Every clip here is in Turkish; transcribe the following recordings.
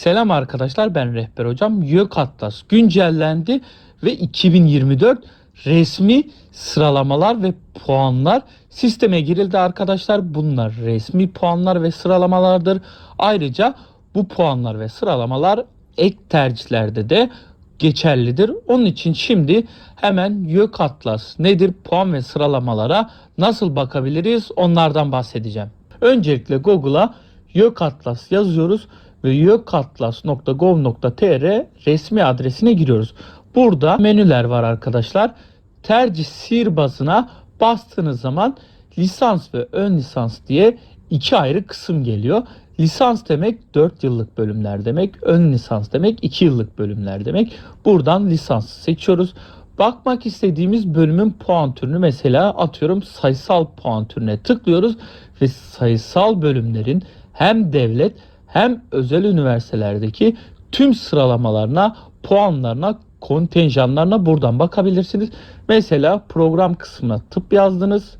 Selam arkadaşlar ben Rehber Hocam. YÖK Atlas güncellendi ve 2024 resmi sıralamalar ve puanlar sisteme girildi arkadaşlar. Bunlar resmi puanlar ve sıralamalardır. Ayrıca bu puanlar ve sıralamalar ek tercihlerde de geçerlidir. Onun için şimdi hemen YÖK Atlas nedir puan ve sıralamalara nasıl bakabiliriz onlardan bahsedeceğim. Öncelikle Google'a YÖK Atlas yazıyoruz ve yökatlas.gov.tr resmi adresine giriyoruz. Burada menüler var arkadaşlar. Tercih sihirbazına bastığınız zaman lisans ve ön lisans diye iki ayrı kısım geliyor. Lisans demek 4 yıllık bölümler demek. Ön lisans demek 2 yıllık bölümler demek. Buradan lisans seçiyoruz. Bakmak istediğimiz bölümün puan türünü mesela atıyorum sayısal puan türüne tıklıyoruz ve sayısal bölümlerin hem devlet hem özel üniversitelerdeki tüm sıralamalarına, puanlarına, kontenjanlarına buradan bakabilirsiniz. Mesela program kısmına tıp yazdınız.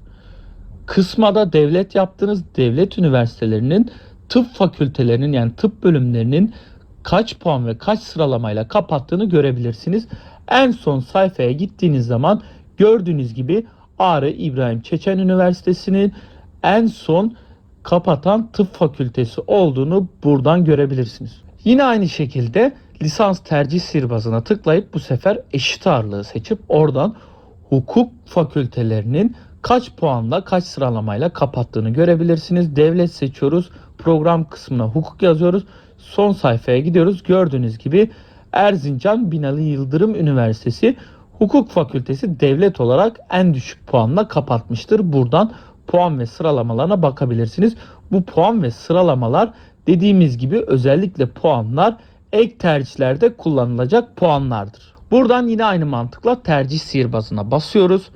Kısma da devlet yaptınız. Devlet üniversitelerinin tıp fakültelerinin yani tıp bölümlerinin kaç puan ve kaç sıralamayla kapattığını görebilirsiniz. En son sayfaya gittiğiniz zaman gördüğünüz gibi Ağrı İbrahim Çeçen Üniversitesi'nin en son kapatan tıp fakültesi olduğunu buradan görebilirsiniz. Yine aynı şekilde lisans tercih sihirbazına tıklayıp bu sefer eşit ağırlığı seçip oradan hukuk fakültelerinin kaç puanla kaç sıralamayla kapattığını görebilirsiniz. Devlet seçiyoruz. Program kısmına hukuk yazıyoruz. Son sayfaya gidiyoruz. Gördüğünüz gibi Erzincan Binali Yıldırım Üniversitesi Hukuk Fakültesi devlet olarak en düşük puanla kapatmıştır. Buradan puan ve sıralamalarına bakabilirsiniz. Bu puan ve sıralamalar dediğimiz gibi özellikle puanlar ek tercihlerde kullanılacak puanlardır. Buradan yine aynı mantıkla tercih sihirbazına basıyoruz.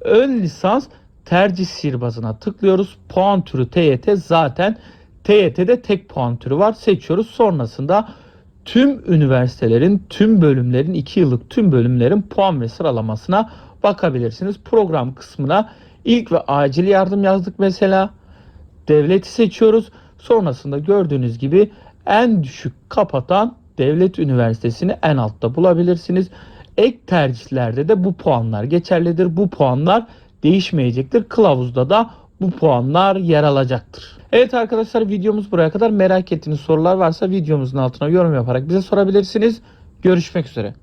Ön lisans tercih sihirbazına tıklıyoruz. Puan türü TYT zaten TYT'de tek puan türü var. Seçiyoruz. Sonrasında tüm üniversitelerin, tüm bölümlerin, 2 yıllık tüm bölümlerin puan ve sıralamasına bakabilirsiniz. Program kısmına ilk ve acil yardım yazdık mesela. Devleti seçiyoruz. Sonrasında gördüğünüz gibi en düşük kapatan devlet üniversitesini en altta bulabilirsiniz. Ek tercihlerde de bu puanlar geçerlidir. Bu puanlar değişmeyecektir. Kılavuzda da bu puanlar yer alacaktır. Evet arkadaşlar videomuz buraya kadar. Merak ettiğiniz sorular varsa videomuzun altına yorum yaparak bize sorabilirsiniz. Görüşmek üzere.